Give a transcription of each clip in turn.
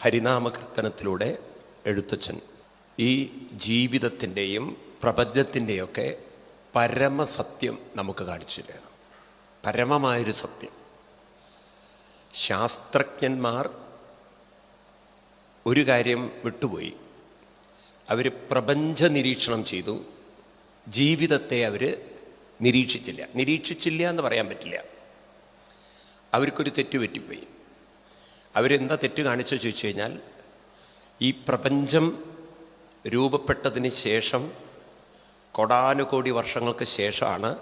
ഹരിനാമകീർത്തനത്തിലൂടെ എഴുത്തച്ഛൻ. ഈ ജീവിതത്തിന്റെയും പ്രപഞ്ചത്തിന്റെയൊക്കെ പരമസത്യം നമുക്ക് കാണിച്ചു തരണം പരമമായൊരു സത്യം. ശാസ്ത്രജ്ഞന്മാർ ഒരു കാര്യം വിട്ടുപോയി. അവർ പ്രപഞ്ച നിരീക്ഷണം ചെയ്തു. ജീവിതത്തെ അവർ നിരീക്ഷിച്ചില്ല. നിരീക്ഷിച്ചില്ല എന്ന് പറയാൻ പറ്റില്ല. അവർക്കൊരു തെറ്റ് പറ്റിപ്പോയി അവരെന്താ തെറ്റ് കാണിച്ചു ചോദിച്ചു കഴിഞ്ഞാൽ ഈ പ്രപഞ്ചം രൂപപ്പെട്ടതിന് ശേഷം കൊടാനുകോടി വർഷങ്ങൾക്ക് ശേഷമാണ്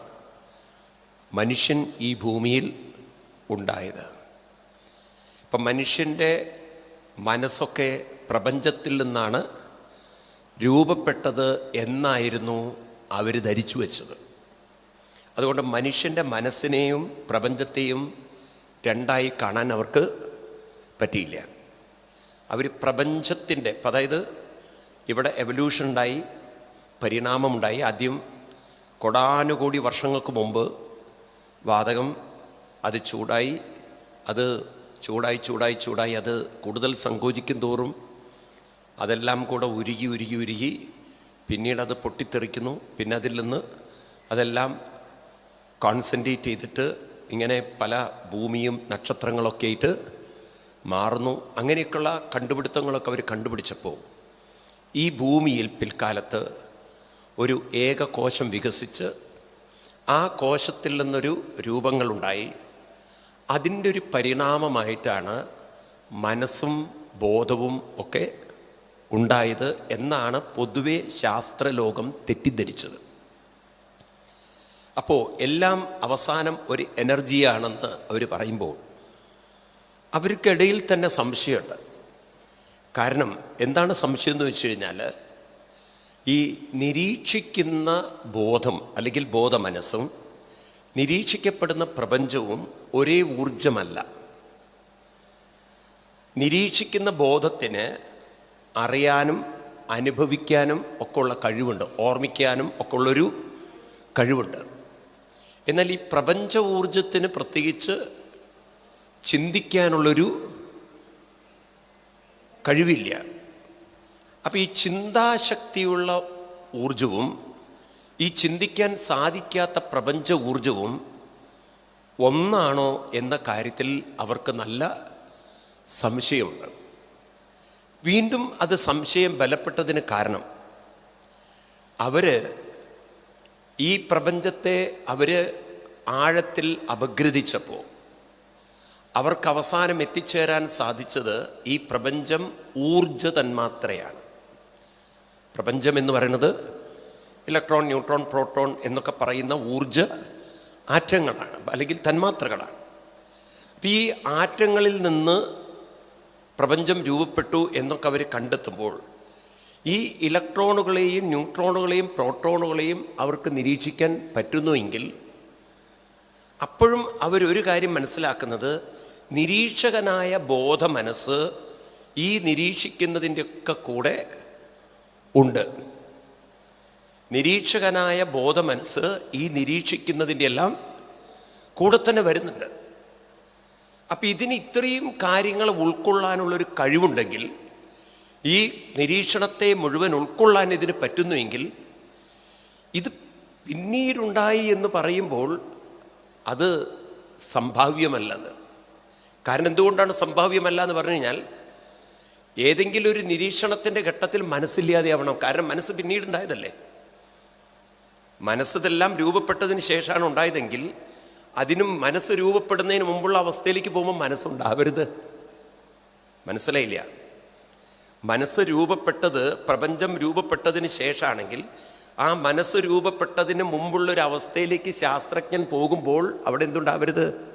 മനുഷ്യൻ ഈ ഭൂമിയിൽ ഉണ്ടായത്. ഇപ്പം മനുഷ്യന്റെ മനസ്സൊക്കെ പ്രപഞ്ചത്തിൽ നിന്നാണ് രൂപപ്പെട്ടത് എന്നായിരുന്നു അവർ ധരിച്ചു വച്ചത്. അതുകൊണ്ട് മനുഷ്യന്റെ മനസ്സിനെയും പ്രപഞ്ചത്തെയും രണ്ടായി കാണാൻ അവർക്ക് പറ്റിയില്ല. അവർ പ്രപഞ്ചത്തിന്റെ അതായത് ഇവിടെ എവല്യൂഷൻ ഉണ്ടായി പരിണാമമുണ്ടായി. ആദ്യം കൊടാനുകോടി വർഷങ്ങൾക്ക് മുമ്പ് വാതകം അത് ചൂടായി അത് ചൂടായി ചൂടായി ചൂടായി അത് കൂടുതൽ സങ്കോചിക്കും തോറും അതെല്ലാം കൂടെ ഉരുകി ഉരുകി ഉരുകി പിന്നീട് അത് പൊട്ടിത്തെറിക്കുന്നു. പിന്നെ അതിൽ നിന്ന് അതെല്ലാം കോൺസെൻട്രേറ്റ് ചെയ്തിട്ട് ഇങ്ങനെ പല ഭൂമിയും നക്ഷത്രങ്ങളൊക്കെ ആയിട്ട് മാറുന്നു. അങ്ങനെയൊക്കെയുള്ള കണ്ടുപിടുത്തങ്ങളൊക്കെ അവർ കണ്ടുപിടിച്ചപ്പോൾ ഈ ഭൂമിയിൽ പിൽക്കാലത്ത് ഒരു ഏക കോശം വികസിച്ച് ആ കോശത്തിൽ നിന്നൊരു രൂപങ്ങളുണ്ടായി. അതിന്റെ ഒരു പരിണാമമായിട്ടാണ് മനസ്സും ബോധവും ഒക്കെ ഉണ്ടായത് എന്നാണ് പൊതുവെ ശാസ്ത്രലോകം തെറ്റിദ്ധരിച്ചത്. അപ്പോൾ എല്ലാം അവസാനം ഒരു എനർജിയാണെന്ന് അവർ പറയുമ്പോൾ അവർക്കിടയിൽ തന്നെ സംശയമുണ്ട്. കാരണം എന്താണ് സംശയം എന്ന് വെച്ച് കഴിഞ്ഞാൽ ഈ നിരീക്ഷിക്കുന്ന ബോധം അല്ലെങ്കിൽ ബോധമനസ്സും നിരീക്ഷിക്കപ്പെടുന്ന പ്രപഞ്ചവും ഒരേ ഊർജമല്ല നിരീക്ഷിക്കുന്ന ബോധത്തിന് അറിയാനും അനുഭവിക്കാനും ഒക്കെ ഉള്ള കഴിവുണ്ട് ഓർമ്മിക്കാനും ഒക്കെ ഉള്ളൊരു കഴിവുണ്ട്. എന്നാൽ ഈ പ്രപഞ്ച ഊർജത്തിന് പ്രത്യേകിച്ച് ചിന്തിക്കാനുള്ളൊരു കഴിവില്ല. അപ്പം ഈ ചിന്താശക്തിയുള്ള ഊർജവും ഈ ചിന്തിക്കാൻ സാധിക്കാത്ത പ്രപഞ്ച ഊർജവും ഒന്നാണോ എന്ന കാര്യത്തിൽ അവർക്ക് നല്ല സംശയമുണ്ട്. വീണ്ടും അത് സംശയം ബലപ്പെട്ടതിന് കാരണം അവർ ഈ പ്രപഞ്ചത്തെ അവർ ആഴത്തിൽ അപഗ്രഥിച്ചപ്പോൾ അവർക്ക് അവസാനം എത്തിച്ചേരാൻ സാധിച്ചത് ഈ പ്രപഞ്ചം ഊർജ തന്മാത്രയാണ് പ്രപഞ്ചം എന്ന് പറയുന്നത് ഇലക്ട്രോൺ ന്യൂട്രോൺ പ്രോട്ടോൺ എന്നൊക്കെ പറയുന്ന ഊർജ ആറ്റങ്ങളാണ് അല്ലെങ്കിൽ തന്മാത്രകളാണ്. അപ്പം ഈ ആറ്റങ്ങളിൽ നിന്ന് പ്രപഞ്ചം രൂപപ്പെട്ടു എന്നൊക്കെ അവർ കണ്ടെത്തുമ്പോൾ ഈ ഇലക്ട്രോണുകളെയും ന്യൂട്രോണുകളെയും പ്രോട്ടോണുകളെയും അവർക്ക് നിരീക്ഷിക്കാൻ പറ്റുന്നുവെങ്കിൽ അപ്പോഴും അവരൊരു കാര്യം മനസ്സിലാക്കുന്നത് നിരീക്ഷകനായ ബോധ മനസ്സ് ഈ നിരീക്ഷിക്കുന്നതിന്റെയൊക്കെ കൂടെ ഉണ്ട്. നിരീക്ഷകനായ ബോധ മനസ്സ് ഈ നിരീക്ഷിക്കുന്നതിന്റെ എല്ലാം കൂടെ തന്നെ വരുന്നുണ്ട്. അപ്പം ഇതിന് ഇത്രയും കാര്യങ്ങൾ ഉൾക്കൊള്ളാനുള്ളൊരു കഴിവുണ്ടെങ്കിൽ ഈ നിരീക്ഷണത്തെ മുഴുവൻ ഉൾക്കൊള്ളാൻ ഇതിന് പറ്റുന്നുവെങ്കിൽ ഇത് പിന്നീടുണ്ടായി എന്ന് പറയുമ്പോൾ അത് സംഭാവ്യമല്ലത് കാരണം എന്തുകൊണ്ടാണ് സംഭാവ്യമല്ല എന്ന് പറഞ്ഞു കഴിഞ്ഞാൽ ഏതെങ്കിലും ഒരു നിരീക്ഷണത്തിന്റെ ഘട്ടത്തിൽ മനസ്സില്ലാതെയാവണം. കാരണം മനസ്സ് പിന്നീടുണ്ടായതല്ലേ? മനസ്സിതെല്ലാം രൂപപ്പെട്ടതിന് ശേഷമാണ് ഉണ്ടായതെങ്കിൽ അതിനും മനസ്സ് രൂപപ്പെടുന്നതിന് മുമ്പുള്ള അവസ്ഥയിലേക്ക് പോകുമ്പോൾ മനസ്സുണ്ടാവരുത്. മനസ്സിലായില്ല? മനസ്സ് രൂപപ്പെട്ടത് പ്രപഞ്ചം രൂപപ്പെട്ടതിന് ശേഷമാണെങ്കിൽ ആ മനസ്സ് രൂപപ്പെട്ടതിന് മുമ്പുള്ള ഒരു അവസ്ഥയിലേക്ക് ശാസ്ത്രജ്ഞൻ പോകുമ്പോൾ അവിടെ എന്തുണ്ടാവരുത്?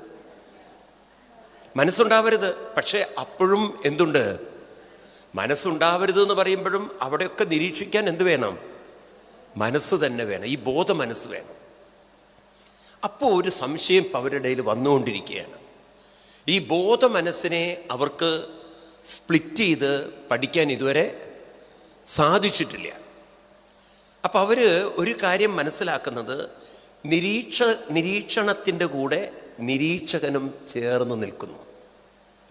മനസ്സുണ്ടാവരുത്. പക്ഷേ അപ്പോഴും എന്തുണ്ട്? മനസ്സുണ്ടാവരുത് എന്ന് പറയുമ്പോഴും അവിടെയൊക്കെ നിരീക്ഷിക്കാൻ എന്ത് വേണം? മനസ്സ് തന്നെ വേണം. ഈ ബോധ മനസ്സ് വേണം. അപ്പോൾ ഒരു സംശയം അവരുടെ ഇടയിൽ വന്നുകൊണ്ടിരിക്കുകയാണ്. ഈ ബോധ മനസ്സിനെ അവർക്ക് സ്പ്ലിറ്റ് ചെയ്ത് പഠിക്കാൻ ഇതുവരെ സാധിച്ചിട്ടില്ല. അപ്പം അവർ ഒരു കാര്യം മനസ്സിലാക്കുന്നത് നിരീക്ഷ നിരീക്ഷണത്തിന്റെ കൂടെ നിരീക്ഷകനും ചേർന്ന് നിൽക്കുന്നു.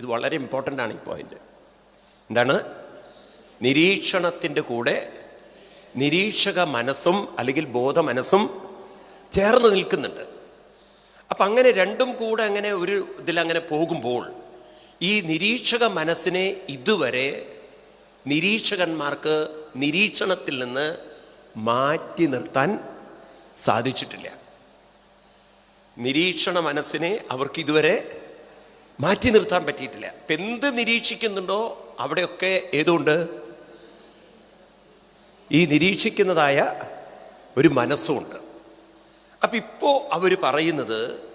ഇത് വളരെ ഇമ്പോർട്ടന്റ് ആണ് ഈ പോയിന്റ് എന്താണ്? നിരീക്ഷണത്തിന്റെ കൂടെ നിരീക്ഷക മനസ്സും അല്ലെങ്കിൽ ബോധ മനസ്സും ചേർന്ന് നിൽക്കുന്നുണ്ട്. അപ്പം അങ്ങനെ രണ്ടും കൂടെ അങ്ങനെ ഒരു ഇതിലങ്ങനെ പോകുമ്പോൾ ഈ നിരീക്ഷക മനസ്സിനെ ഇതുവരെ നിരീക്ഷകന്മാർക്ക് നിരീക്ഷണത്തിൽ നിന്ന് മാറ്റി നിർത്താൻ സാധിച്ചിട്ടില്ല. നിരീക്ഷണ മനസ്സിനെ അവർക്ക് ഇതുവരെ മാറ്റി നിർത്താൻ പറ്റിയിട്ടില്ല. അപ്പം എന്ത് നിരീക്ഷിക്കുന്നുണ്ടോ അവിടെയൊക്കെ ഏതുകൊണ്ട്? ഈ നിരീക്ഷിക്കുന്നതായ ഒരു മനസ്സുമുണ്ട് അപ്പം ഇപ്പോൾ അവർ പറയുന്നത്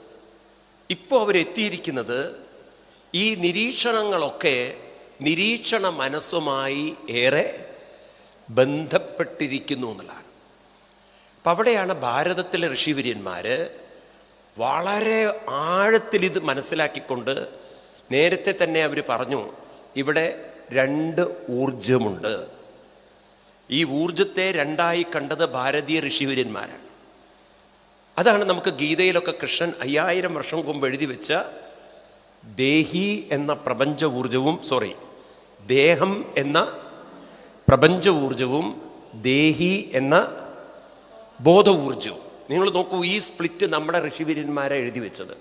ഇപ്പോൾ അവരെത്തിയിരിക്കുന്നത് ഈ നിരീക്ഷണങ്ങളൊക്കെ നിരീക്ഷണ മനസ്സുമായി ഏറെ ബന്ധപ്പെട്ടിരിക്കുന്നു എന്നുള്ളതാണ്. അപ്പം അവിടെയാണ് ഭാരതത്തിലെ ഋഷിവര്യന്മാര് വളരെ ആഴത്തിൽ ഇത് മനസ്സിലാക്കിക്കൊണ്ട് നേരത്തെ തന്നെ അവർ പറഞ്ഞു ഇവിടെ രണ്ട് ഊർജമുണ്ട് ഈ ഊർജത്തെ രണ്ടായി കണ്ടത് ഭാരതീയ ഋഷിവര്യന്മാരാണ്. അതാണ് നമുക്ക് ഗീതയിലൊക്കെ കൃഷ്ണൻ അയ്യായിരം വർഷം മുമ്പ് എഴുതി വെച്ച ദേഹി എന്ന പ്രപഞ്ച ഊർജവും സോറി ദേഹം എന്ന പ്രപഞ്ച ഊർജവും ദേഹി എന്ന ബോധ ഊർജവും നിങ്ങൾ നോക്കൂ ഈ സ്പ്ലിറ്റ് നമ്മുടെ ഋഷിവീരന്മാരെ എഴുതി വെച്ചത്.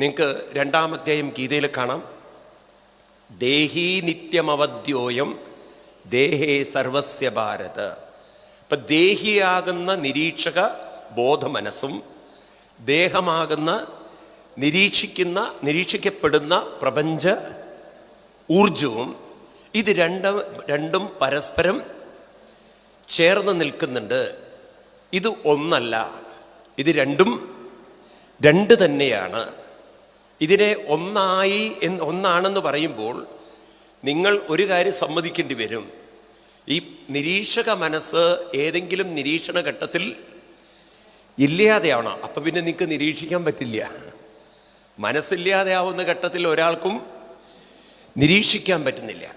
നിങ്ങൾക്ക് രണ്ടാമധ്യായം ഗീതയിൽ കാണാം. ദേഹി നിത്യമവദ്യോയം ദേഹേ സർവസ്യ ഭാരത്. ഇപ്പൊ ദേഹിയാകുന്ന നിരീക്ഷക ബോധമനസ്സും ദേഹമാകുന്ന നിരീക്ഷിക്കുന്ന നിരീക്ഷിക്കപ്പെടുന്ന പ്രപഞ്ച ഊർജവും ഇത് രണ്ടും രണ്ടും പരസ്പരം ചേർന്ന് നിൽക്കുന്നുണ്ട്. ഇത് ഒന്നല്ല ഇത് രണ്ടും രണ്ട് തന്നെയാണ്. ഇതിനെ ഒന്നായി ഒന്നാണെന്ന് പറയുമ്പോൾ നിങ്ങൾ ഒരു കാര്യം സമ്മതിക്കേണ്ടി വരും. ഈ നിരീക്ഷക മനസ്സ് ഏതെങ്കിലും നിരീക്ഷണ ഘട്ടത്തിൽ ഇല്ലാതെയാവണം. അപ്പം പിന്നെ നിങ്ങൾക്ക് നിരീക്ഷിക്കാൻ പറ്റില്ല. മനസ്സില്ലാതെയാവുന്ന ഘട്ടത്തിൽ ഒരാൾക്കും നിരീക്ഷിക്കാൻ പറ്റുന്നില്ല.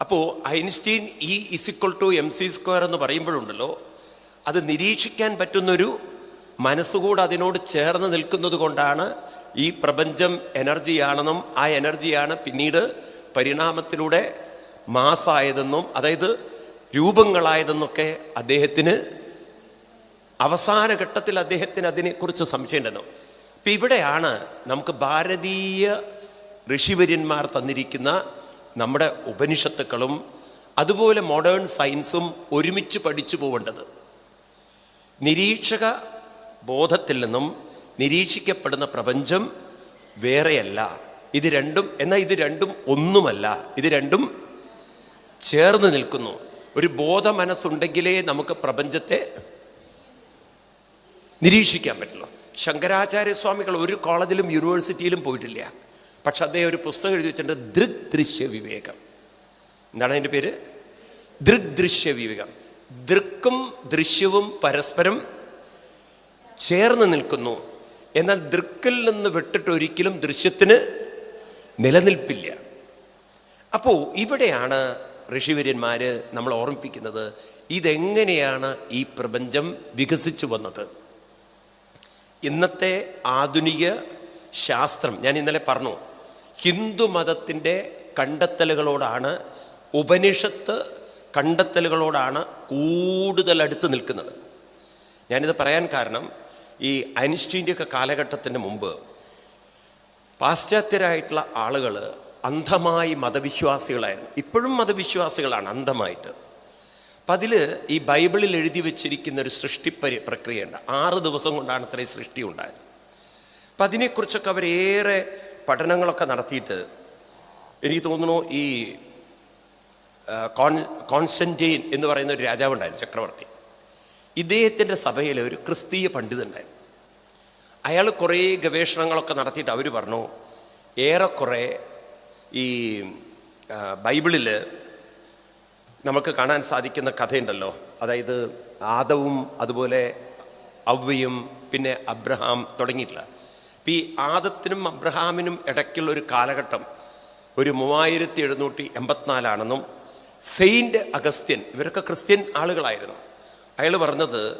അപ്പോൾ Einstein E is equal to M C square എന്ന് പറയുമ്പോഴുണ്ടല്ലോ അത് നിരീക്ഷിക്കാൻ പറ്റുന്നൊരു മനസ്സുകൂടെ അതിനോട് ചേർന്ന് നിൽക്കുന്നത് കൊണ്ടാണ് ഈ പ്രപഞ്ചം എനർജിയാണെന്നും ആ എനർജിയാണ് പിന്നീട് പരിണാമത്തിലൂടെ മാസായതെന്നും അതായത് രൂപങ്ങളായതെന്നൊക്കെ അദ്ദേഹത്തിന് അവസാന ഘട്ടത്തിൽ അദ്ദേഹത്തിന് അതിനെക്കുറിച്ച് സംശയമുണ്ടെന്നു. അപ്പം ഇവിടെയാണ് നമുക്ക് ഭാരതീയ ഋഷിവര്യന്മാർ തന്നിരിക്കുന്ന നമ്മുടെ ഉപനിഷത്തുക്കളും അതുപോലെ മോഡേൺ സയൻസും ഒരുമിച്ച് പഠിച്ചു പോവേണ്ടത്. നിരീക്ഷക ബോധത്തിൽ നിന്നും നിരീക്ഷിക്കപ്പെടുന്ന പ്രപഞ്ചം വേറെയല്ല. ഇത് രണ്ടും എന്നാൽ ഇത് രണ്ടും ഒന്നുമല്ല. ഇത് രണ്ടും ചേർന്ന് നിൽക്കുന്നു. ഒരു ബോധ മനസ്സുണ്ടെങ്കിലേ നമുക്ക് പ്രപഞ്ചത്തെ നിരീക്ഷിക്കാൻ പറ്റുള്ളൂ. ശങ്കരാചാര്യസ്വാമികൾ ഒരു കോളേജിലും യൂണിവേഴ്സിറ്റിയിലും പോയിട്ടില്ല. പക്ഷെ അദ്ദേഹം ഒരു പുസ്തകം എഴുതി വെച്ചിട്ടുണ്ട് ദൃഗ് ദൃശ്യ വിവേകം എന്താണ് അതിന്റെ പേര്? ദൃഗ് ദൃശ്യ വിവേകം ദൃക്കും ദൃശ്യവും പരസ്പരം ചേർന്ന് നിൽക്കുന്നു. എന്നാൽ ദൃക്കിൽ നിന്ന് വിട്ടിട്ട് ഒരിക്കലും ദൃശ്യത്തിന് നിലനിൽപ്പില്ല. അപ്പോൾ ഇവിടെയാണ് ഋഷിവര്യന്മാര് നമ്മൾ ഓർമ്മിപ്പിക്കുന്നത് ഇതെങ്ങനെയാണ് ഈ പ്രപഞ്ചം വികസിച്ചു വന്നത്. ഇന്നത്തെ ആധുനിക ശാസ്ത്രം ഞാൻ ഇന്നലെ പറഞ്ഞു ഹിന്ദു മതത്തിന്റെ കണ്ടെത്തലുകളോടാണ് ഉപനിഷത്ത് കണ്ടെത്തലുകളോടാണ് കൂടുതൽ അടുത്ത് നിൽക്കുന്നത്. ഞാനിത് പറയാൻ കാരണം ഈ ഐൻസ്റ്റീന്റെയൊക്കെ കാലഘട്ടത്തിന് മുമ്പ് പാശ്ചാത്യരായിട്ടുള്ള ആളുകൾ അന്ധമായി മതവിശ്വാസികളായിരുന്നു. ഇപ്പോഴും മതവിശ്വാസികളാണ് അന്ധമായിട്ട്. അപ്പം അതിൽ ഈ ബൈബിളിൽ എഴുതി വെച്ചിരിക്കുന്ന ഒരു സൃഷ്ടിപ്പരി പ്രക്രിയയുണ്ട്. ആറ് ദിവസം കൊണ്ടാണ് ഇത്രയും സൃഷ്ടി ഉണ്ടായത്. അപ്പം അതിനെക്കുറിച്ചൊക്കെ അവരേറെ പഠനങ്ങളൊക്കെ നടത്തിയിട്ട് എനിക്ക് തോന്നുന്നു ഈ കോൺ കോൺസ്റ്റന്റൈൻ എന്ന് പറയുന്ന ഒരു രാജാവുണ്ടായിരുന്നു ചക്രവർത്തി. ഇദ്ദേഹത്തിന്റെ സഭയിൽ ഒരു ക്രിസ്തീയ പണ്ഡിതുണ്ടായിരുന്നു. അയാൾ കുറേ ഗവേഷണങ്ങളൊക്കെ നടത്തിയിട്ട് അവർ പറഞ്ഞു ഏറെക്കുറെ ഈ ബൈബിളിൽ നമുക്ക് കാണാൻ സാധിക്കുന്ന കഥയുണ്ടല്ലോ. അതായത് ആദവും അതുപോലെ അവ്വയും പിന്നെ അബ്രഹാം തുടങ്ങിയിട്ടില്ല അപ്പം ഈ ആദത്തിനും അബ്രഹാമിനും ഇടയ്ക്കുള്ള ഒരു കാലഘട്ടം ഒരു മൂവായിരത്തി എഴുന്നൂറ്റി എൺപത്തിനാലാണെന്നും സെയിന്റ് അഗസ്ത്യൻ ഇവരൊക്കെ ക്രിസ്ത്യൻ ആളുകളായിരുന്നു. അയാൾ പറഞ്ഞത്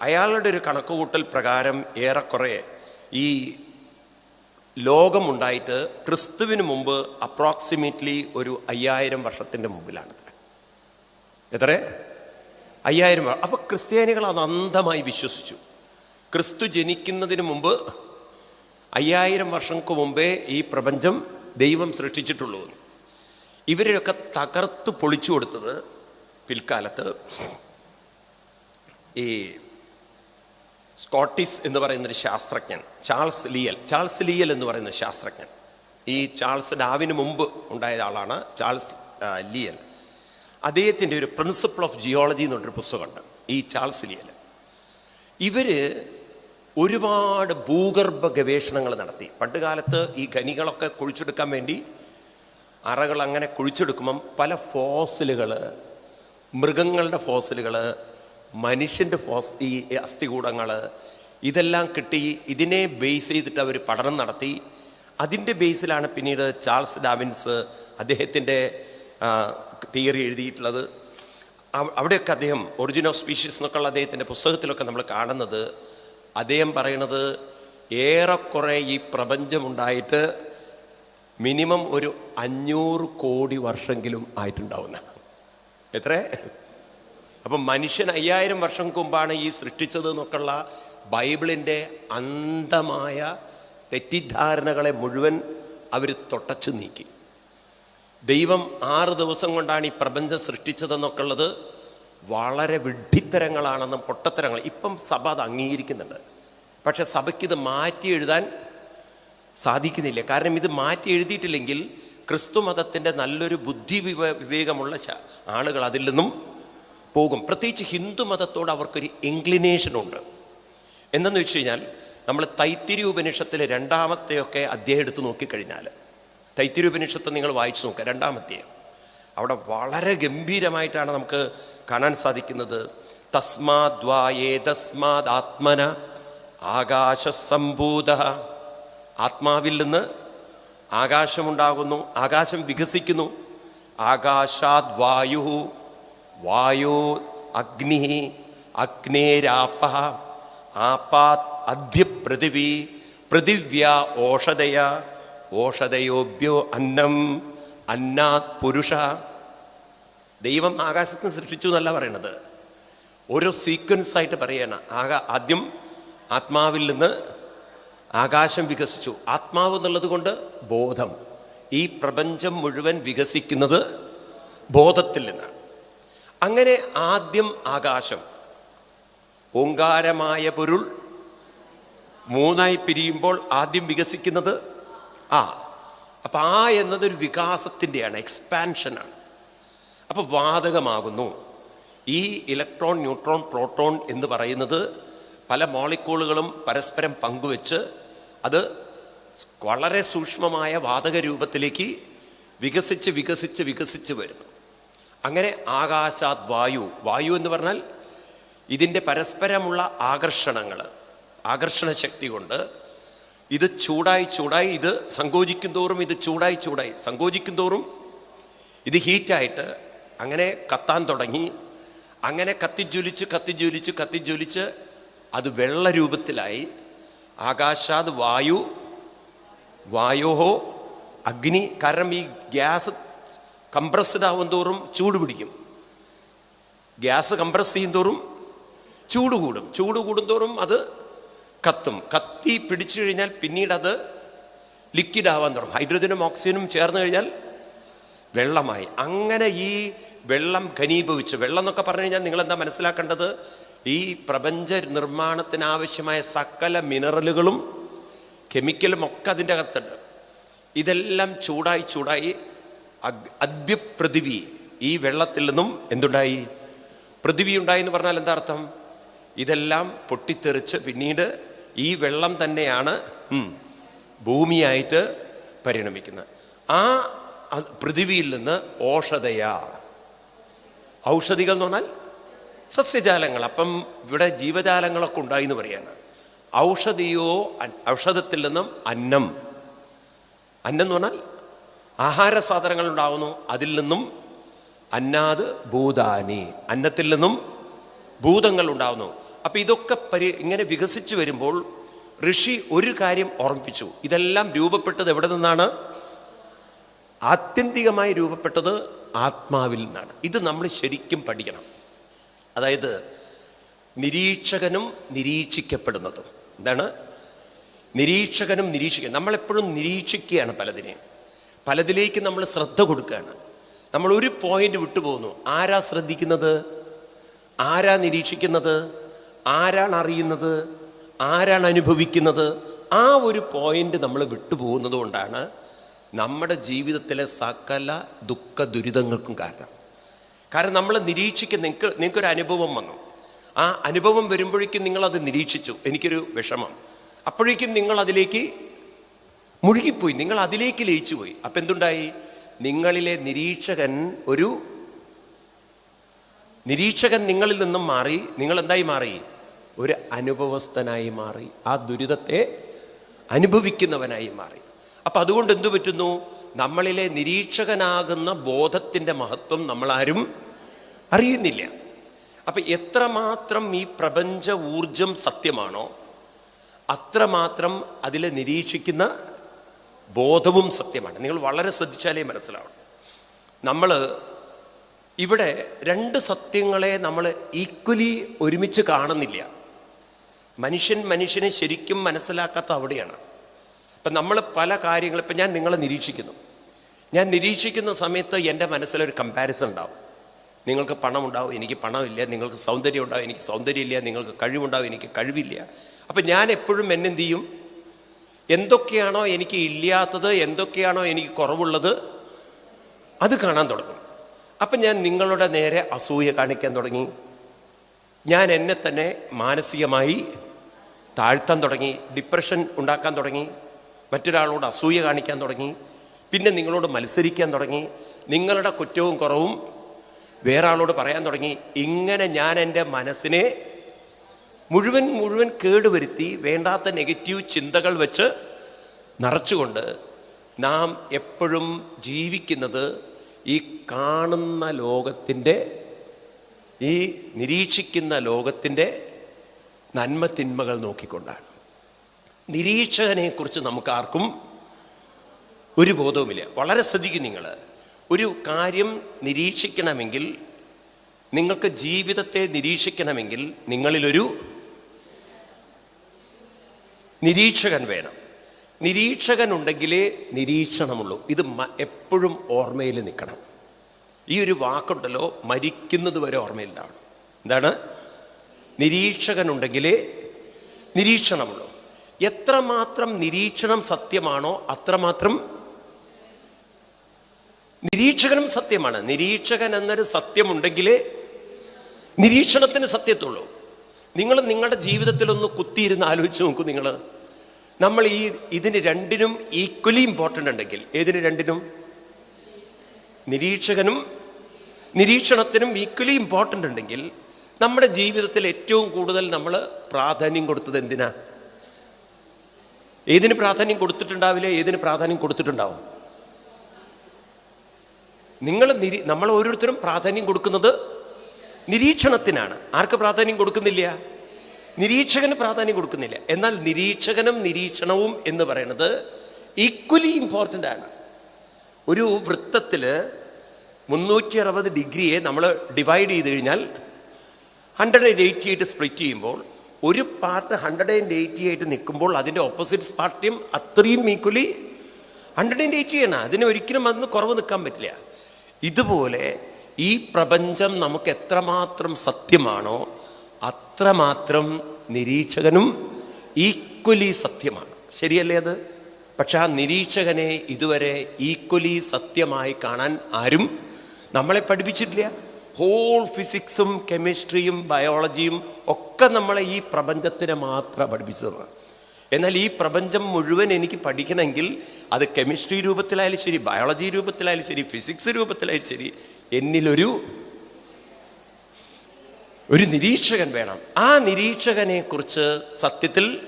അയാളുടെ ഒരു കണക്കുകൂട്ടൽ പ്രകാരം ഏറെക്കുറെ ഈ ലോകമുണ്ടായിട്ട് ക്രിസ്തുവിന് മുമ്പ് അപ്രോക്സിമേറ്റ്ലി ഒരു അയ്യായിരം വർഷത്തിന്റെ മുമ്പിലാണ്. എത്ര? അയ്യായിരം അപ്പോൾ അപ്പൊ ക്രിസ്ത്യാനികൾ അത് അന്ധമായി വിശ്വസിച്ചു. ക്രിസ്തു ജനിക്കുന്നതിന് മുമ്പ് അയ്യായിരം വർഷങ്ങൾക്ക് മുമ്പേ ഈ പ്രപഞ്ചം ദൈവം സൃഷ്ടിച്ചിട്ടുള്ളൂ. ഇവരെയൊക്കെ തകർത്ത് പൊളിച്ചു കൊടുത്തത് പിൽക്കാലത്ത് ഈ സ്കോട്ടിസ് എന്ന് പറയുന്നൊരു ശാസ്ത്രജ്ഞൻ ചാൾസ് ലിയൽ. ചാൾസ് ലിയൽ എന്ന് പറയുന്ന ശാസ്ത്രജ്ഞൻ. ഈ ചാൾസ് ഡാവിന് മുമ്പ് ഉണ്ടായ ആളാണ് ചാൾസ് ലിയൽ. അദ്ദേഹത്തിന്റെ ഒരു പ്രിൻസിപ്പിൾ ഓഫ് ജിയോളജി എന്ന് പറഞ്ഞൊരു പുസ്തകമുണ്ട് ഈ ചാൾസ് ലിയൽ. ഇവർ ഒരുപാട് ഭൂഗർഭ ഗവേഷണങ്ങൾ നടത്തി. പണ്ടുകാലത്ത് ഈ ഖനികളൊക്കെ കുഴിച്ചെടുക്കാൻ വേണ്ടി അറകൾ അങ്ങനെ കുഴിച്ചെടുക്കുമ്പം പല ഫോസിലുകൾ മൃഗങ്ങളുടെ ഫോസിലുകൾ മനുഷ്യന്റെ ഫോസ് ഈ അസ്ഥികൂടങ്ങൾ ഇതെല്ലാം കിട്ടി ഇതിനെ ബേസ് ചെയ്തിട്ട് അവർ പഠനം നടത്തി. അതിന്റെ ബേസിലാണ് പിന്നീട് ചാൾസ് ഡാവിൻസ് അദ്ദേഹത്തിന്റെ തിയറി എഴുതിയിട്ടുള്ളത്. അവിടെയൊക്കെ അദ്ദേഹം ഒറിജിൻ ഓഫ് സ്പീഷീസ് എന്നൊക്കെയുള്ള അദ്ദേഹത്തിന്റെ പുസ്തകത്തിലൊക്കെ നമ്മൾ കാണുന്നത്. അദ്ദേഹം പറയണത് ഏറെക്കുറെ ഈ പ്രപഞ്ചമുണ്ടായിട്ട് മിനിമം ഒരു അഞ്ഞൂറ് കോടി വർഷമെങ്കിലും ആയിട്ടുണ്ടാവുന്ന. എത്ര? അപ്പം മനുഷ്യൻ അയ്യായിരം വർഷം മുമ്പാണ് ഈ സൃഷ്ടിച്ചത് എന്നൊക്കെയുള്ള ബൈബിളിന്റെ അന്ധമായ തെറ്റിദ്ധാരണകളെ മുഴുവൻ അവർ തൊട്ടച്ചു നീക്കി. ദൈവം ആറ് ദിവസം കൊണ്ടാണ് ഈ പ്രപഞ്ചം സൃഷ്ടിച്ചതെന്നൊക്കെ ഉള്ളത് വളരെ വിഡ്ഢിത്തരങ്ങളാണെന്നും പൊട്ടത്തരങ്ങൾ. ഇപ്പം സഭ അത് അംഗീകരിക്കുന്നുണ്ട്. പക്ഷെ സഭയ്ക്ക് ഇത് മാറ്റി എഴുതാൻ സാധിക്കുന്നില്ല. കാരണം ഇത് മാറ്റി എഴുതിയിട്ടില്ലെങ്കിൽ ക്രിസ്തു മതത്തിന്റെ നല്ലൊരു ബുദ്ധി വിവ വിവേകമുള്ള ആളുകൾ അതിൽ നിന്നും പോകും. പ്രത്യേകിച്ച് ഹിന്ദു മതത്തോട് അവർക്കൊരു ഇൻക്ലിനേഷൻ ഉണ്ട്. എന്തെന്ന് വെച്ച് കഴിഞ്ഞാൽ നമ്മൾ തൈത്തിരി ഉപനിഷത്തിലെ രണ്ടാമത്തെയൊക്കെ അധ്യായം എടുത്ത് നോക്കിക്കഴിഞ്ഞാൽ തൈത്തിരി ഉപനിഷത്ത് നിങ്ങൾ വായിച്ചു നോക്കുക രണ്ടാമത്തെ അവിടെ വളരെ ഗംഭീരമായിട്ടാണ് നമുക്ക് കാണാൻ സാധിക്കുന്നത്. തസ്മാദ്വായേ തസ്മാത് ആത്മന ആകാശസംഭൂത. ആത്മാവിൽ നിന്ന് ആകാശമുണ്ടാകുന്നു ആകാശം വികസിക്കുന്നു. ആകാശാത് വായു വായോ അഗ്നി അഗ്നേരാപ ആപാത് അദ്യപൃഥിവി പൃഥിവ്യ ഓഷധയ ഓഷധയോഭ്യോ അന്നം അന്നാത് പുരുഷ. ദൈവം ആകാശത്തിന് സൃഷ്ടിച്ചു എന്നല്ല പറയണത്. ഓരോ സീക്വൻസ് ആയിട്ട് പറയണം. ആകാ ആദ്യം ആത്മാവിൽ നിന്ന് ആകാശം വികസിച്ചു. ആത്മാവ് എന്നുള്ളത് കൊണ്ട് ബോധം. ഈ പ്രപഞ്ചം മുഴുവൻ വികസിക്കുന്നത് ബോധത്തിൽ നിന്നാണ്. അങ്ങനെ ആദ്യം ആകാശം. ഓങ്കാരമായ പൊരുൾ മൂന്നായി പിരിയുമ്പോൾ ആദ്യം വികസിക്കുന്നത് ആ. അപ്പൊ ആ എന്നതൊരു വികാസത്തിന്റെയാണ് എക്സ്പാൻഷനാണ്. അപ്പൊ വാതകമാകുന്നു. ഈ ഇലക്ട്രോൺ ന്യൂട്രോൺ പ്രോട്ടോൺ എന്ന് പറയുന്നത് പല മോളിക്കൂളുകളും പരസ്പരം പങ്കുവെച്ച് അത് വളരെ സൂക്ഷ്മമായ വാതക രൂപത്തിലേക്ക് വികസിച്ച് വികസിച്ച് വികസിച്ച് വരുന്നു. അങ്ങനെ ആകാശാത് വായു വായു എന്ന് പറഞ്ഞാൽ ഇതിന്റെ പരസ്പരമുള്ള ആകർഷണങ്ങൾ ആകർഷണ ശക്തി കൊണ്ട് ഇത് ചൂടായി ചൂടായി ഇത് സങ്കോചിക്കും തോറും ഇത് ചൂടായി ചൂടായി സങ്കോചിക്കും തോറും ഇത് ഹീറ്റായിട്ട് അങ്ങനെ കത്താൻ തുടങ്ങി. അങ്ങനെ കത്തിജ്വലിച്ച് കത്തിജ്വലിച്ച് കത്തിജ്വലിച്ച് അത് വെള്ള രൂപത്തിലായി. ആകാശാത് വായു വായോഹോ അഗ്നി കാരണം ഈ ഗ്യാസ് കംപ്രസ്ഡ് ആവും തോറും ചൂട് പിടിക്കും. ഗ്യാസ് കംപ്രസ് ചെയ്യും തോറും ചൂട് കൂടും. ചൂട് കൂടും തോറും അത് കത്തും. കത്തി പിടിച്ചു കഴിഞ്ഞാൽ പിന്നീട് അത് ലിക്വിഡ് ആവാൻ തുടങ്ങും. ഹൈഡ്രജനും ഓക്സിജനും ചേർന്ന് കഴിഞ്ഞാൽ വെള്ളമായി. അങ്ങനെ ഈ വെള്ളം ഘനീഭവിച്ചു. വെള്ളം എന്നൊക്കെ പറഞ്ഞു കഴിഞ്ഞാൽ നിങ്ങൾ എന്താ മനസ്സിലാക്കേണ്ടത്? ഈ പ്രപഞ്ച നിർമ്മാണത്തിനാവശ്യമായ സകല മിനറലുകളും കെമിക്കലും ഒക്കെ അതിന്റെ അകത്തുണ്ട്. ഇതെല്ലാം ചൂടായി ചൂടായി അദ്യപൃഥിവി ഈ വെള്ളത്തിൽ നിന്നും എന്തുണ്ടായി? പൃഥിവി ഉണ്ടായി എന്ന് പറഞ്ഞാൽ എന്താ അർത്ഥം? ഇതെല്ലാം പൊട്ടിത്തെറിച്ച് പിന്നീട് ഈ വെള്ളം തന്നെയാണ് ഭൂമിയായിട്ട് പരിണമിക്കുന്നത്. ആ പൃഥിവിയിൽ നിന്ന് ഓഷധയ. ഔഷധികൾ എന്ന് പറഞ്ഞാൽ സസ്യജാലങ്ങൾ. അപ്പം ഇവിടെ ജീവജാലങ്ങളൊക്കെ ഉണ്ടായി എന്ന് പറയാണ്. ഔഷധിയോ ഔഷധത്തിൽ നിന്നും അന്നം. അന്നം എന്ന് പറഞ്ഞാൽ ആഹാര സാധനങ്ങൾ ഉണ്ടാകുന്നു അതിൽ നിന്നും അന്നാത് ഭൂതാനി. അന്നത്തിൽ നിന്നും ഭൂതങ്ങൾ ഉണ്ടാകുന്നു അപ്പൊ ഇതൊക്കെ പരി ഇങ്ങനെ വികസിച്ചു വരുമ്പോൾ ഋഷി ഒരു കാര്യം ഓർമ്മിപ്പിച്ചു. ഇതെല്ലാം രൂപപ്പെട്ടത് എവിടെ നിന്നാണ്? ആത്യന്തികമായി രൂപപ്പെട്ടത് ആത്മാവിൽ നിന്നാണ്. ഇത് നമ്മൾ ശരിക്കും പഠിക്കണം. അതായത് നിരീക്ഷകനും നിരീക്ഷിക്കപ്പെടുന്നതും. എന്താണ്? നിരീക്ഷകനും നിരീക്ഷിക്കുക. നമ്മളെപ്പോഴും നിരീക്ഷിക്കുകയാണ് പലതിനെയും. പലതിലേക്ക് നമ്മൾ ശ്രദ്ധ കൊടുക്കുകയാണ്. നമ്മൾ ഒരു പോയിന്റ് വിട്ടുപോകുന്നു. ആരാ ശ്രദ്ധിക്കുന്നത്? ആരാ നിരീക്ഷിക്കുന്നത്? ആരാണ് അറിയുന്നത്? ആരാണ് അനുഭവിക്കുന്നത്? ആ ഒരു പോയിന്റ് നമ്മൾ വിട്ടുപോകുന്നത് കൊണ്ടാണ് നമ്മുടെ ജീവിതത്തിലെ സകല ദുഃഖ ദുരിതങ്ങൾക്കും കാരണം. കാരണം നമ്മൾ നിരീക്ഷിക്കുന്ന നിങ്ങൾക്ക് നിങ്ങൾക്കൊരു അനുഭവം വന്നു. ആ അനുഭവം വരുമ്പോഴേക്കും നിങ്ങൾ അത് നിരീക്ഷിച്ചു. എനിക്കൊരു വിഷമം. അപ്പോഴേക്കും നിങ്ങൾ അതിലേക്ക് മുഴുകിപ്പോയി. നിങ്ങൾ അതിലേക്ക് ലയിച്ചു പോയി അപ്പം എന്തുണ്ടായി? നിങ്ങളിലെ നിരീക്ഷകൻ ഒരു നിരീക്ഷകൻ നിങ്ങളിൽ നിന്നും മാറി. നിങ്ങൾ എന്തായി മാറി? ഒരു അനുഭവസ്ഥനായി മാറി. ആ ദുരിതത്തെ അനുഭവിക്കുന്നവനായി മാറി. അപ്പൊ അതുകൊണ്ട് എന്തു പറ്റുന്നു? നമ്മളിലെ നിരീക്ഷകനാകുന്ന ബോധത്തിന്റെ മഹത്വം നമ്മളാരും അറിയുന്നില്ല. അപ്പൊ എത്രമാത്രം ഈ പ്രപഞ്ച ഊർജം സത്യമാണോ അത്രമാത്രം അതിൽ നിരീക്ഷിക്കുന്ന ബോധവും സത്യമാണ്. നിങ്ങൾ വളരെ ശ്രദ്ധിച്ചാലേ മനസ്സിലാവണം നമ്മൾ ഇവിടെ രണ്ട് സത്യങ്ങളെ നമ്മൾ ഈക്വലി ഒരുമിച്ച് കാണുന്നില്ല. മനുഷ്യൻ മനുഷ്യനെ ശരിക്കും മനസ്സിലാക്കാത്ത അവിടെയാണ്. ഇപ്പം നമ്മൾ പല കാര്യങ്ങൾ ഇപ്പം ഞാൻ നിങ്ങളെ നിരീക്ഷിക്കുന്നു. ഞാൻ നിരീക്ഷിക്കുന്ന സമയത്ത് എന്റെ മനസ്സിലൊരു കമ്പാരിസൺ ഉണ്ടാവും. നിങ്ങൾക്ക് പണം പണമുണ്ടാവും എനിക്ക് പണമില്ല നിങ്ങൾക്ക് സൗന്ദര്യം ഉണ്ടാവും എനിക്ക് സൗന്ദര്യമില്ല നിങ്ങൾക്ക് കഴിവുണ്ടാവും എനിക്ക് കഴിവില്ല. അപ്പം ഞാൻ എപ്പോഴും എന്നെന്ത് ചെയ്യും? എന്തൊക്കെയാണോ എനിക്ക് ഇല്ലാത്തത് എന്തൊക്കെയാണോ എനിക്ക് കുറവുള്ളത് അത് കാണാൻ തുടങ്ങും. അപ്പം ഞാൻ നിങ്ങളുടെ നേരെ അസൂയ കാണിക്കാൻ തുടങ്ങി. ഞാൻ എന്നെ തന്നെ മാനസികമായി താഴ്ത്താൻ തുടങ്ങി ഡിപ്രഷൻ ഉണ്ടാക്കാൻ തുടങ്ങി. മറ്റൊരാളോട് അസൂയ കാണിക്കാൻ തുടങ്ങി. പിന്നെ നിങ്ങളോട് മത്സരിക്കാൻ തുടങ്ങി. നിങ്ങളുടെ കുറ്റവും കുറവും വേറെ ആളോട് പറയാൻ തുടങ്ങി. ഇങ്ങനെ ഞാൻ എന്റെ മനസ്സിനെ മുഴുവൻ മുഴുവൻ കേടുവരുത്തി വേണ്ടാത്ത നെഗറ്റീവ് ചിന്തകൾ വെച്ച് നിറച്ചുകൊണ്ട് നാം എപ്പോഴും ജീവിക്കുന്നത് ഈ കാണുന്ന ലോകത്തിന്റെ ഈ നിരീക്ഷിക്കുന്ന ലോകത്തിന്റെ നന്മ തിന്മകൾ നോക്കിക്കൊണ്ടാണ്. നിരീക്ഷകനെക്കുറിച്ച് നമുക്കാർക്കും ഒരു ബോധവുമില്ല. വളരെ ശ്രദ്ധിക്കും നിങ്ങൾ ഒരു കാര്യം നിരീക്ഷിക്കണമെങ്കിൽ നിങ്ങൾക്ക് ജീവിതത്തെ നിരീക്ഷിക്കണമെങ്കിൽ നിങ്ങളിലൊരു നിരീക്ഷകൻ വേണം. നിരീക്ഷകൻ ഉണ്ടെങ്കിലേ നിരീക്ഷണമുള്ളൂ. ഇത് എപ്പോഴും ഓർമ്മയിൽ നിൽക്കണം. ഈ ഒരു വാക്കുണ്ടല്ലോ മരിക്കുന്നത് വരെ ഓർമ്മയിലാണ് എന്താണ്? നിരീക്ഷകൻ ഉണ്ടെങ്കിലേ നിരീക്ഷണമുള്ളൂ. എത്രമാത്രം നിരീക്ഷണം സത്യമാണോ അത്രമാത്രം നിരീക്ഷകനും സത്യമാണ്. നിരീക്ഷകൻ എന്നൊരു സത്യമുണ്ടെങ്കിലേ നിരീക്ഷണത്തിന് സത്യത്തുള്ളൂ. നിങ്ങൾ നിങ്ങളുടെ ജീവിതത്തിൽ ഒന്ന് കുത്തിയിരുന്ന് ആലോചിച്ച് നോക്കൂ നിങ്ങൾ. നമ്മൾ ഈ ഇതിന് രണ്ടിനും ഈക്വലി ഇമ്പോർട്ടന്റ് ഉണ്ടെങ്കിൽ ഏതിന് രണ്ടിനും? നിരീക്ഷകനും നിരീക്ഷണത്തിനും ഈക്വലി ഇമ്പോർട്ടന്റ് ഉണ്ടെങ്കിൽ നമ്മുടെ ജീവിതത്തിൽ ഏറ്റവും കൂടുതൽ നമ്മൾ പ്രാധാന്യം കൊടുത്തത് എന്തിനാ? ഏതിന് പ്രാധാന്യം കൊടുത്തിട്ടുണ്ടാവില്ല ഏതിന് പ്രാധാന്യം കൊടുത്തിട്ടുണ്ടാവും? നിങ്ങൾ നിരീ നമ്മൾ ഓരോരുത്തരും പ്രാധാന്യം കൊടുക്കുന്നത് നിരീക്ഷണത്തിനാണ്. ആർക്ക് പ്രാധാന്യം കൊടുക്കുന്നില്ല? നിരീക്ഷകന് പ്രാധാന്യം കൊടുക്കുന്നില്ല. എന്നാൽ നിരീക്ഷകനും നിരീക്ഷണവും എന്ന് പറയുന്നത് ഈക്വലി ഇമ്പോർട്ടന്റ് ആണ്. ഒരു വൃത്തത്തിൽ മുന്നൂറ്റി അറുപത് ഡിഗ്രിയെ നമ്മൾ ഡിവൈഡ് ചെയ്ത് കഴിഞ്ഞാൽ hundred and eighty eight split ചെയ്യുമ്പോൾ ഒരു പാർട്ട് ഹൺഡ്രഡ് ആൻഡ് എയ്റ്റി ആയിട്ട് നിൽക്കുമ്പോൾ അതിന്റെ ഓപ്പോസിറ്റ് പാർട്ടിയും അത്രയും ഈക്വലി ഹൺഡ്രഡ് ആൻഡ് എയ്റ്റി ആണ്. അതിന് ഒരിക്കലും അതിന് കുറവ് നിൽക്കാൻ പറ്റില്ല. ഇതുപോലെ ഈ പ്രപഞ്ചം നമുക്ക് എത്രമാത്രം സത്യമാണോ അത്രമാത്രം നിരീക്ഷകനും ഈക്വലി സത്യമാണ്. ശരിയല്ലേ അത്? പക്ഷെ ആ നിരീക്ഷകനെ ഇതുവരെ ഈക്വലി സത്യമായി കാണാൻ ആരും നമ്മളെ പഠിപ്പിച്ചിട്ടില്ല. ഹോൾ ഫിസിക്സും കെമിസ്ട്രിയും ബയോളജിയും ഒക്കെ നമ്മളെ ഈ പ്രപഞ്ചത്തിനെ മാത്രം പഠിപ്പിച്ചതാണ്. എന്നാൽ ഈ പ്രപഞ്ചം മുഴുവൻ എനിക്ക് പഠിക്കണമെങ്കിൽ അത് കെമിസ്ട്രി രൂപത്തിലായാലും ശരി ബയോളജി രൂപത്തിലായാലും ശരി ഫിസിക്സ് രൂപത്തിലായാലും ശരി എന്നിലൊരു ഒരു നിരീക്ഷകൻ വേണം. ആ നിരീക്ഷകനെ കുറിച്ച് സത്യത്തിൽ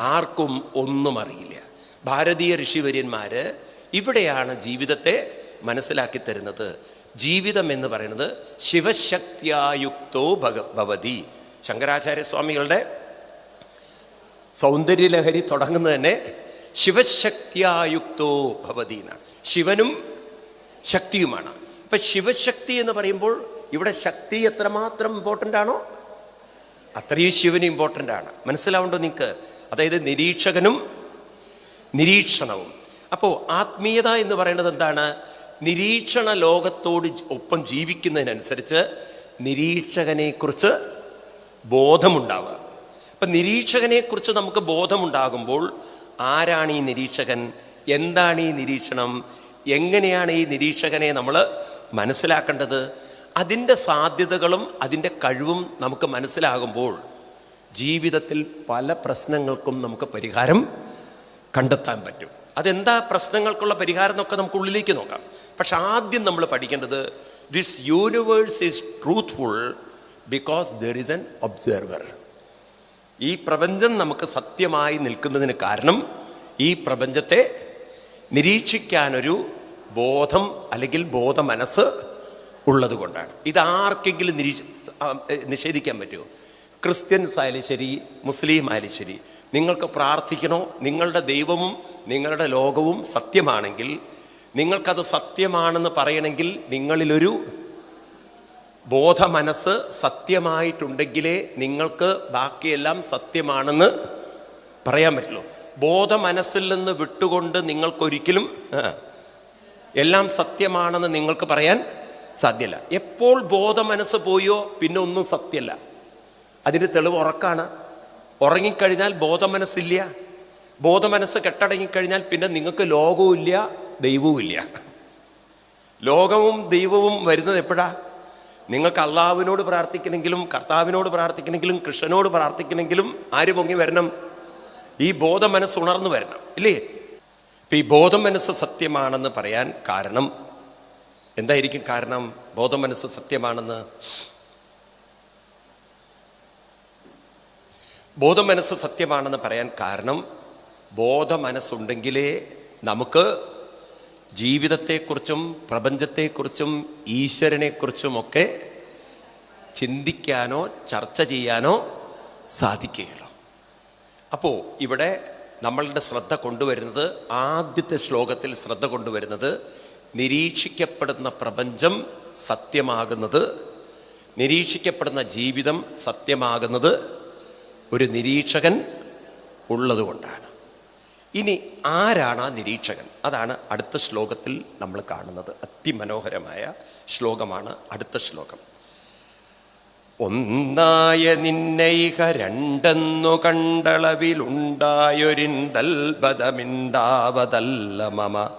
ആർക്കും ഒന്നും അറിയില്ല. ഭാരതീയ ഋഷിവര്യന്മാര് ഇവിടെയാണ് ജീവിതത്തെ മനസ്സിലാക്കി തരുന്നത്. ജീവിതം എന്ന് പറയുന്നത് ശിവശക്തിയായുക്തോ ഭഗ ഭവതി. ശങ്കരാചാര്യ സ്വാമികളുടെ സൗന്ദര്യലഹരി തുടങ്ങുന്നത് തന്നെ ശിവശക്തിയായുക്തോ ഭവതി എന്നാണ്. ശിവനും ശക്തിയുമാണ്. ഇപ്പം ശിവശക്തി എന്ന് പറയുമ്പോൾ ഇവിടെ ശക്തി എത്രമാത്രം ഇമ്പോർട്ടന്റ് ആണോ അത്രയും ശിവന് ഇമ്പോർട്ടന്റ് ആണ്. മനസ്സിലാവുണ്ടോ നിങ്ങൾക്ക് അതായത് നിരീക്ഷകനും നിരീക്ഷണവും. അപ്പോൾ ആത്മീയത എന്ന് പറയുന്നത് എന്താണ്? നിരീക്ഷണ ലോകത്തോട് ഒപ്പം ജീവിക്കുന്നതിനനുസരിച്ച് നിരീക്ഷകനെക്കുറിച്ച് ബോധമുണ്ടാവുക. അപ്പം നിരീക്ഷകനെക്കുറിച്ച് നമുക്ക് ബോധമുണ്ടാകുമ്പോൾ ആരാണ് ഈ നിരീക്ഷകൻ? എന്താണ് ഈ നിരീക്ഷണം? എങ്ങനെയാണ് ഈ നിരീക്ഷകനെ നമ്മൾ മനസ്സിലാക്കേണ്ടത്? അതിന്റെ സാധ്യതകളും അതിന്റെ കഴിവും നമുക്ക് മനസ്സിലാകുമ്പോൾ ജീവിതത്തിൽ പല പ്രശ്നങ്ങൾക്കും നമുക്ക് പരിഹാരം കണ്ടെത്താൻ പറ്റും. അതെന്താ പ്രശ്നങ്ങൾക്കുള്ള പരിഹാരം എന്നൊക്കെ നമുക്ക് ഉള്ളിലേക്ക് നോക്കാം. പക്ഷെ ആദ്യം നമ്മൾ പഠിക്കേണ്ടത് this universe is truthful because there is an observer ഈ പ്രപഞ്ചം നമുക്ക് സത്യമായി നിൽക്കുന്നതിന് കാരണം ഈ പ്രപഞ്ചത്തെ നിരീക്ഷിക്കാനൊരു ബോധം അല്ലെങ്കിൽ ബോധ മനസ്സ് ഉള്ളത് കൊണ്ടാണ് ഇതാർക്കെങ്കിലും നിരീക്ഷ നിഷേധിക്കാൻ പറ്റുമോ? ക്രിസ്ത്യൻസ് ആയാലും ശരി മുസ്ലിം ആയാലും ശരി നിങ്ങൾക്ക് പ്രാർത്ഥിക്കണോ? നിങ്ങളുടെ ദൈവവും നിങ്ങളുടെ ലോകവും സത്യമാണെങ്കിൽ നിങ്ങൾക്കത് സത്യമാണെന്ന് പറയണമെങ്കിൽ നിങ്ങളിലൊരു ബോധ മനസ്സ് സത്യമായിട്ടുണ്ടെങ്കിലേ നിങ്ങൾക്ക് ബാക്കിയെല്ലാം സത്യമാണെന്ന് പറയാൻ പറ്റുള്ളൂ. ബോധ മനസ്സിൽ നിന്ന് വിട്ടുകൊണ്ട് നിങ്ങൾക്കൊരിക്കലും എല്ലാം സത്യമാണെന്ന് നിങ്ങൾക്ക് പറയാൻ സാധ്യല്ല എപ്പോൾ ബോധ മനസ്സ് പോയോ പിന്നെ ഒന്നും സത്യമല്ല അതിന് തെളിവ് ഉറക്കാണ്. ഉറങ്ങിക്കഴിഞ്ഞാൽ ബോധമനസ്സില്ല. മനസ്സില്ല ബോധ മനസ്സ് കെട്ടടങ്ങിക്കഴിഞ്ഞാൽ പിന്നെ നിങ്ങൾക്ക് ലോകവുമില്ല ദൈവവുമില്ല. ലോകവും ദൈവവും വരുന്നത് എപ്പോഴാ? നിങ്ങൾക്ക് അള്ളാവിനോട് പ്രാർത്ഥിക്കണമെങ്കിലും കർത്താവിനോട് പ്രാർത്ഥിക്കണമെങ്കിലും കൃഷ്ണനോട് പ്രാർത്ഥിക്കണമെങ്കിലും ആര് പൊങ്ങി വരണം? ഈ ബോധ മനസ്സ് ഉണർന്നു വരണം ഇല്ലേ? ഇപ്പം ഈ ബോധ മനസ്സ് സത്യമാണെന്ന് പറയാൻ കാരണം എന്തായിരിക്കും കാരണം? ബോധ മനസ്സ് സത്യമാണെന്ന് ബോധ മനസ്സ് സത്യമാണെന്ന് പറയാൻ കാരണം ബോധ മനസ്സുണ്ടെങ്കിലേ നമുക്ക് ജീവിതത്തെക്കുറിച്ചും പ്രപഞ്ചത്തെക്കുറിച്ചും ഈശ്വരനെക്കുറിച്ചുമൊക്കെ ചിന്തിക്കാനോ ചർച്ച ചെയ്യാനോ സാധിക്കുകയുള്ളൂ. അപ്പോൾ ഇവിടെ നമ്മളുടെ ശ്രദ്ധ കൊണ്ടുവരുന്നത് ആദ്യത്തെ ശ്ലോകത്തിൽ ശ്രദ്ധ കൊണ്ടുവരുന്നത് നിരീക്ഷിക്കപ്പെടുന്ന പ്രപഞ്ചം സത്യമാകുന്നത് നിരീക്ഷിക്കപ്പെടുന്ന ജീവിതം സത്യമാകുന്നത് ഒരു നിരീക്ഷകൻ ഉള്ളതുകൊണ്ടാണ്. ഇനി ആരാണ് ആ നിരീക്ഷകൻ? അതാണ് അടുത്ത ശ്ലോകത്തിൽ നമ്മൾ കാണുന്നത്. അതിമനോഹരമായ ശ്ലോകമാണ് അടുത്ത ശ്ലോകം. ഒന്നായ നിന്നൈക രണ്ടെന്നു കണ്ടളവിലുണ്ടായൊരിന്തൽബദമിണ്ടാവതല്ല മമ.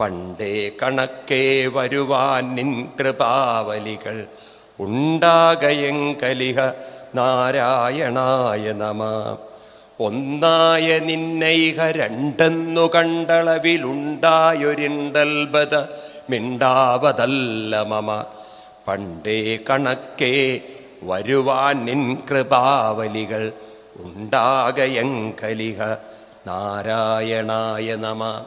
പണ്ടേ കണക്കേ വരുവാൻ നിൻ കൃപാവലികൾ ഉണ്ടാകയെങ്കലിഹ നാരായണായ നമ. ഒന്നായ നിന്നൈഹ രണ്ടെന്നു കണ്ടളവിലുണ്ടായൊരിണ്ടൽബത മിണ്ടാവതല്ല മമ. പണ്ടേ കണക്കേ വരുവാൻ നിൻ കൃപാവലികൾ ഉണ്ടാകയങ്കലിഹ. നാരായണായ നമ.